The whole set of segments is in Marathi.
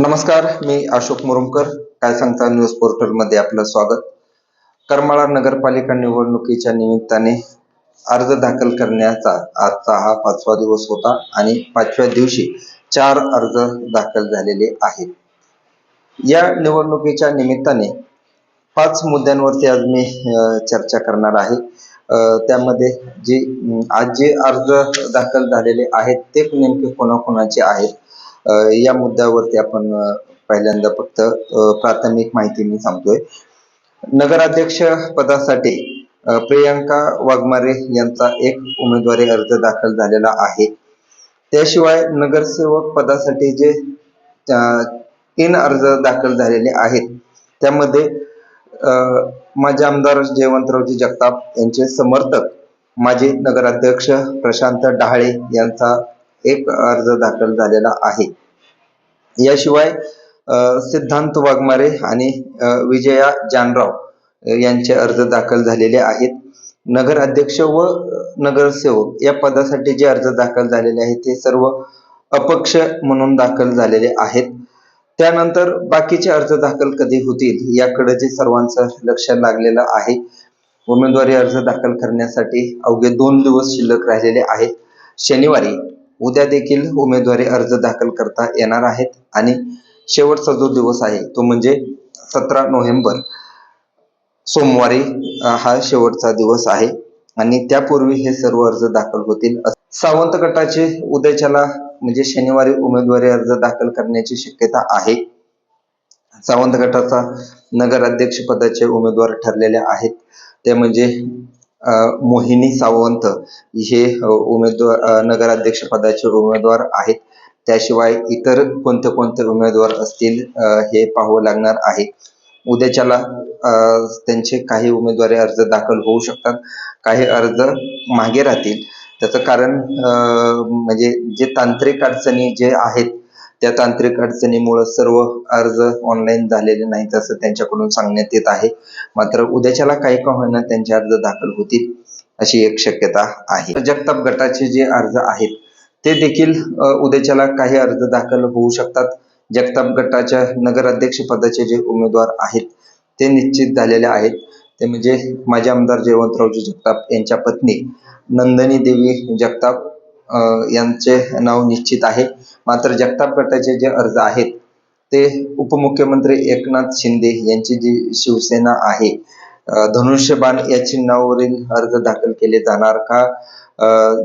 नमस्कार मी अशोक मुरुमकर. काय सांगता न्यूज पोर्टलमध्ये आपलं स्वागत. करमाळा नगरपालिका निवडणुकीच्या निमित्ताने अर्ज दाखल करण्याचा आजचा हा पाचवा दिवस होता आणि पाचव्या दिवशी चार अर्ज दाखल झालेले आहेत. या निवडणुकीच्या निमित्ताने पाच मुद्द्यांवरती आज मी चर्चा करणार आहे. त्यामध्ये जे आज जे अर्ज दाखल झालेले आहेत ते नेमके कोणाकोणाचे आहेत? या मुद्द्यावरती आपण पहिल्यांदा फक्त प्राथमिक माहिती मी सांगतोय. नगराध्यक्ष पदासाठी प्रियांका वाघमारे यांचा एक उमेदवारी अर्ज दाखल झालेला आहे. त्याशिवाय नगरसेवक पदासाठी जे तीन अर्ज दाखल झालेले आहेत त्यामध्ये अ, माजी आमदार जयवंतरावजी जगताप यांचे समर्थक माजी नगराध्यक्ष प्रशांत डहाळे यांचा एक अर्ज दाखल झालेला आहे. याशिवाय सिद्धांत वाघमारे आणि विजया जानराव यांचे अर्ज दाखल झालेले आहेत. नगर अध्यक्ष व नगरसेवक या पदासाठी जे अर्ज दाखल झालेले आहेत ते सर्व अपक्ष म्हणून दाखल झालेले आहेत. त्यानंतर बाकीचे अर्ज दाखल कधी होतील याकडे जे सर्वांचं लक्ष लागलेलं आहे उमेदवारी अर्ज दाखल करण्यासाठी अवघे दोन दिवस शिल्लक राहिलेले आहेत. शनिवारी उद्या देखील उमेदवारी अर्ज दाखल करता येणार आहेत. आणि शेवटचा जो दिवस आहे तो म्हणजे सतरा नोव्हेंबर. सोमवारी हा शेवटचा दिवस आहे. आणि त्यापूर्वी हे सर्व अर्ज दाखल होतील. सावंत गटाचे उद्याच्याला म्हणजे शनिवारी उमेदवारी अर्ज दाखल करण्याची शक्यता आहे. सावंत गटाचा नगराध्यक्ष पदाचे उमेदवार ठरलेले आहेत. ते म्हणजे मोहिनी सावंत हे उमेदवार नगराध्यक्ष पदाचे उमेदवार आहेत. त्याशिवाय इतर कोणते कोणते उमेदवार असतील हे पाहावं लागणार आहे. उद्याच्याला त्यांचे काही उमेदवारी अर्ज दाखल होऊ शकतात. काही अर्ज मागे राहतील. त्याचं कारण म्हणजे जे तांत्रिक अडचणी जे आहेत त्या तांत्रिक अडचणीमुळे सर्व अर्ज ऑनलाईन झालेले नाहीत असं त्यांच्याकडून सांगण्यात येत आहे. मात्र उद्याच्याला काही का होईना त्यांचे अर्ज दाखल होतील अशी एक शक्यता आहे. जगताप गटाचे जे अर्ज आहेत ते देखील उद्याच्याला काही अर्ज दाखल होऊ शकतात. जगताप गटाच्या नगराध्यक्ष पदाचे जे उमेदवार आहेत ते निश्चित झालेले आहेत. ते म्हणजे माजी आमदार जयवंतरावजी जगताप यांच्या पत्नी नंदिनी देवी जगताप. यांचे नाव निश्चित आहे. मात्र जगताप गटाचे जे अर्ज आहेत ते उपमुख्यमंत्री एकनाथ शिंदे यांची जी शिवसेना आहे धनुष्यबाण या चिन्हावरील अर्ज दाखल केले जाणार का?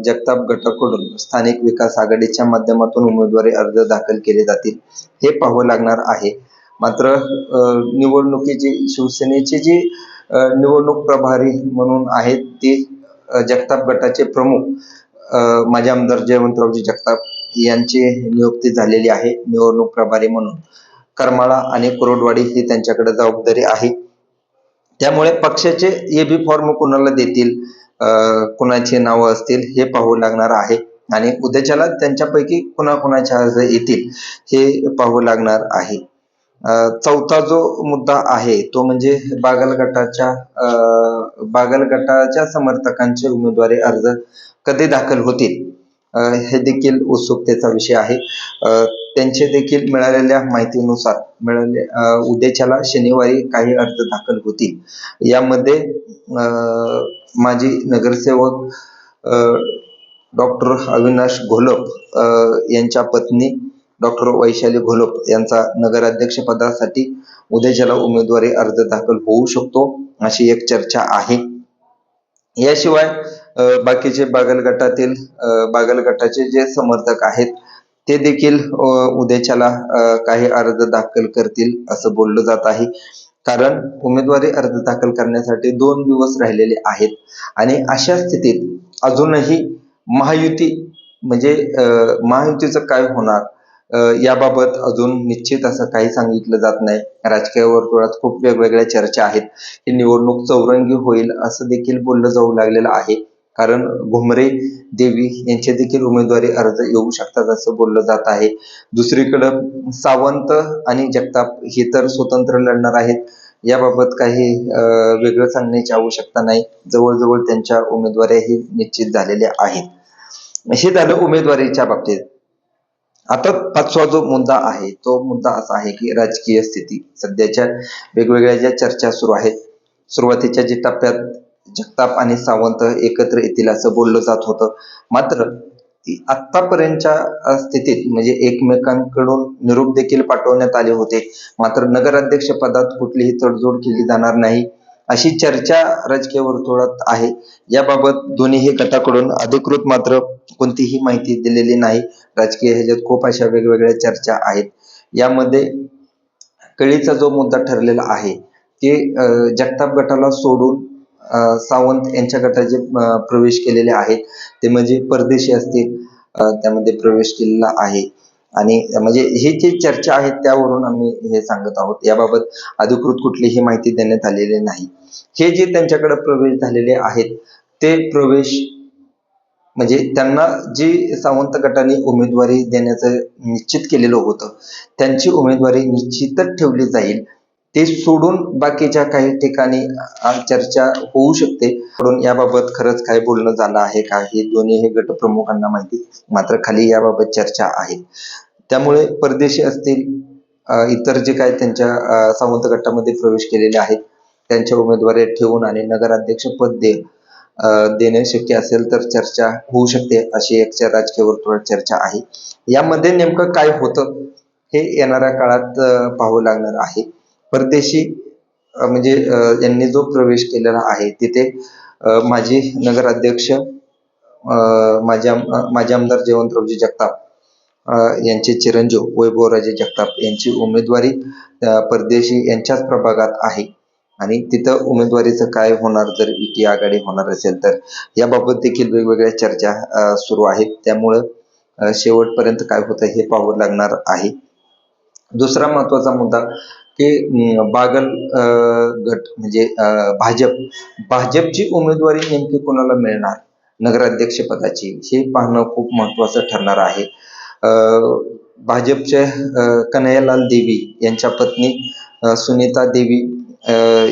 जगताप गटाकडून स्थानिक विकास आघाडीच्या माध्यमातून उमेदवारी अर्ज दाखल केले जातील हे पाहावं लागणार आहे. मात्र निवडणुकीची शिवसेनेची जी निवडणूक प्रभारी म्हणून आहेत ते जगताप गटाचे प्रमुख माझे आमदार जयवंतरावजी जगताप यांची नियुक्ती झालेली आहे निवडणूक प्रभारी म्हणून. करमाळा आणि कुरोडवाडी ही त्यांच्याकडे जबाबदारी आहे. त्यामुळे पक्षाचे ए बी फॉर्म कुणाला देतील कुणाची नावं असतील हे पाहू लागणार आहे. आणि उद्याच्याला त्यांच्यापैकी कुणाकुणाच्या अर्ज येतील हे पाहू लागणार आहे. चौथा जो मुद्दा आहे तो म्हणजे बागल गटाच्या अ, बागल गटाच्या समर्थकांचे उमेदवारी अर्ज कधी दाखल होतील? हे देखील उत्सुकतेचा विषय आहे. त्यांचे देखील मिळालेल्या माहितीनुसार मिळाले उद्याच्याला शनिवारी काही अर्ज दाखल होतील. यामध्ये माजी नगरसेवक डॉक्टर अविनाश घोलप यांच्या पत्नी डॉक्टर वैशाली घोलप यांचा नगराध्यक्ष पदासाठी उद्याच्याला उमेदवारी अर्ज दाखल होऊ शकतो अशी एक चर्चा आहे. याशिवाय बाकीचे बागल गटातील बागल गटाचे जे समर्थक आहेत ते देखील उद्याच्याला काही अर्ज दाखल करतील असं बोललं जात आहे. कारण उमेदवारी अर्ज दाखल करण्यासाठी दोन दिवस राहिलेले आहेत आणि अशा स्थितीत अजूनही महायुती म्हणजे महायुतीचं काय होणार? याबाबत अजून निश्चित असं काही सांगितलं जात नाही. राजकीय वर्तुळात खूप वेगवेगळ्या चर्चा आहेत. ही निवडणूक चौरंगी होईल असं देखील बोललं जाऊ लागलेलं आहे. कारण घुमरे देवी यांचे देखील उमेदवारी अर्ज येऊ शकतात असं बोललं जात आहे. दुसरीकडं सावंत आणि जगताप हे तर स्वतंत्र लढणार आहेत. याबाबत काही अं, वेगळं सांगण्याची आवश्यकता नाही. जवळजवळ त्यांच्या उमेदवाऱ्याही निश्चित झालेल्या आहेत. हे झालं उमेदवारीच्या बाबतीत. आता पाचवा जो मुद्दा आहे तो मुद्दा असा आहे की राजकीय स्थिती. सध्याच्या वेगवेगळ्या ज्या चर्चा सुरू आहेत सुरुवातीच्या जे टप्प्यात जगताप आणि सावंत एकत्र येतील असं बोललं जात होतं. मात्र आत्तापर्यंतच्या आतापर्यंतच्या स्थितीत म्हणजे एकमेकांकडून निरोप देखील पाठवण्यात आले होते. मात्र नगराध्यक्ष पदात कुठलीही तडजोड केली जाणार नाही. अशी चर्चा राजकीय वर्तुळात आहे. याबाबत दोन्हीही गटाकडून अधिकृत मात्र कोणतीही माहिती दिलेली नाही. राजकीय ह्याच्यात खूप अशा वेगवेगळ्या चर्चा आहेत. यामध्ये कळीचा जो मुद्दा ठरलेला आहे ते जगताप गटाला सोडून सावंत यांच्या गटाचे प्रवेश केलेले आहेत. ते म्हणजे परदेशी असतील त्यामध्ये प्रवेश केलेला आहे. आणि म्हणजे ही जी चर्चा आहे त्यावरून आम्ही हे सांगत आहोत. याबाबत अधिकृत कुठलीही माहिती देण्यात आलेली नाही. हे जे त्यांच्याकडे प्रवेश झालेले आहेत ते प्रवेश म्हणजे त्यांना जी सावंत गटाने उमेदवारी देण्याचं निश्चित केलेलं होतं त्यांची उमेदवारी निश्चितच ठेवली जाईल. ते सोडून बाकीच्या काही ठिकाणी चर्चा होऊ शकते. म्हणून याबाबत खरंच काय बोलणं झालं आहे का? हे दोन्ही गट प्रमुखांना माहिती मात्र खाली याबाबत चर्चा आहे. त्यामुळे परदेशी असतील इतर जे काय त्यांच्या सावंत गटामध्ये प्रवेश केलेले आहेत त्यांच्या उमेदवारी ठेवून आणि नगराध्यक्ष पद दे देणे शक्य असेल तर चर्चा होऊ शकते अशी एक च- राजकीय वर्तुळात चर्चा आहे. यामध्ये नेमकं काय होतं हे येणाऱ्या काळात पाहू पाहावं लागणार आहे. परदेशी म्हणजे यांनी जो प्रवेश केलेला आहे तिथे माजी नगराध्यक्ष अ, माजी माजी आमदार जयवंतरावजी जगताप यांचे चिरंजीव वैभवराजे जगताप यांची उमेदवारी परदेशी यांच्याच प्रभागात आहे. आणि तिथं उमेदवारीचं काय होणार जर युती आघाडी होणार असेल तर याबाबत देखील वेगवेगळ्या चर्चा सुरू आहेत. त्यामुळं शेवटपर्यंत काय होतं हे पाहावं लागणार आहे. दुसरा महत्त्वाचा मुद्दा की बागल गट म्हणजे भाजप. भाजपची उमेदवारी नेमकी कोणाला मिळणार? नगराध्यक्ष पदाची. हे पाहणं खूप महत्वाचं ठरणार आहे. भाजपचे कन्हैयालाल देवी यांच्या पत्नी सुनीता देवी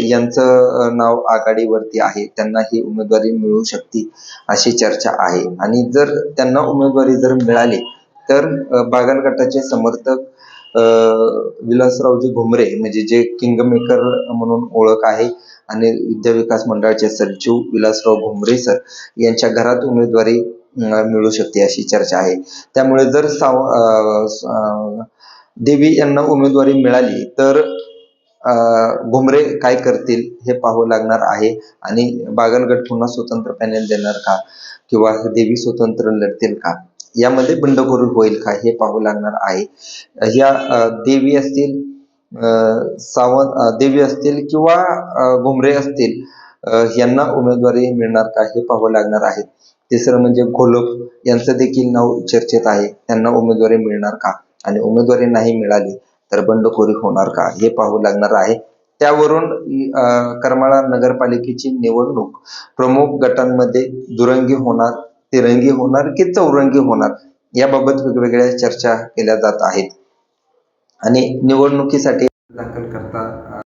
यांचं नाव आघाडीवरती आहे. त्यांना ही उमेदवारी मिळू शकते अशी चर्चा आहे. आणि जर त्यांना उमेदवारी जर मिळाली तर बागल गटाचे समर्थक विलासरावजी घुमरे म्हणजे जे किंगमेकर म्हणून ओळख आहे आणि विद्या विकास मंडळाचे सचिव विलासराव घुमरे सर यांच्या घरात उमेदवारी मिळू शकते अशी चर्चा आहे. त्यामुळे जर साव अ, देवी यांना उमेदवारी मिळाली तर घुमरे काय करतील हे पाहावं लागणार आहे. आणि बागलगट पुन्हा स्वतंत्र पॅनल देणार का? किंवा देवी स्वतंत्र लढतील का? यामध्ये बंडखोरी होईल का हे पाहू लागणार आहे. या देवी असतील सावंत देवी असतील किंवा घुमरे असतील यांना उमेदवारी मिळणार का हे पाहावं लागणार आहे तिसरं म्हणजे घोलप यांचं देखील नाव चर्चेत आहे. त्यांना उमेदवारी मिळणार का? आणि उमेदवारी नाही मिळाली तर बंडखोरी होणार का हे पाहू लागणार आहे. त्यावरून करमाळा नगरपालिकेची निवडणूक प्रमुख गटांमध्ये दुरंगी होणार तिरंगी होणार की चौरंगी होणार? याबाबत वेगवेगळ्या चर्चा केल्या जात आहेत. आणि निवडणुकीसाठी दाखल करता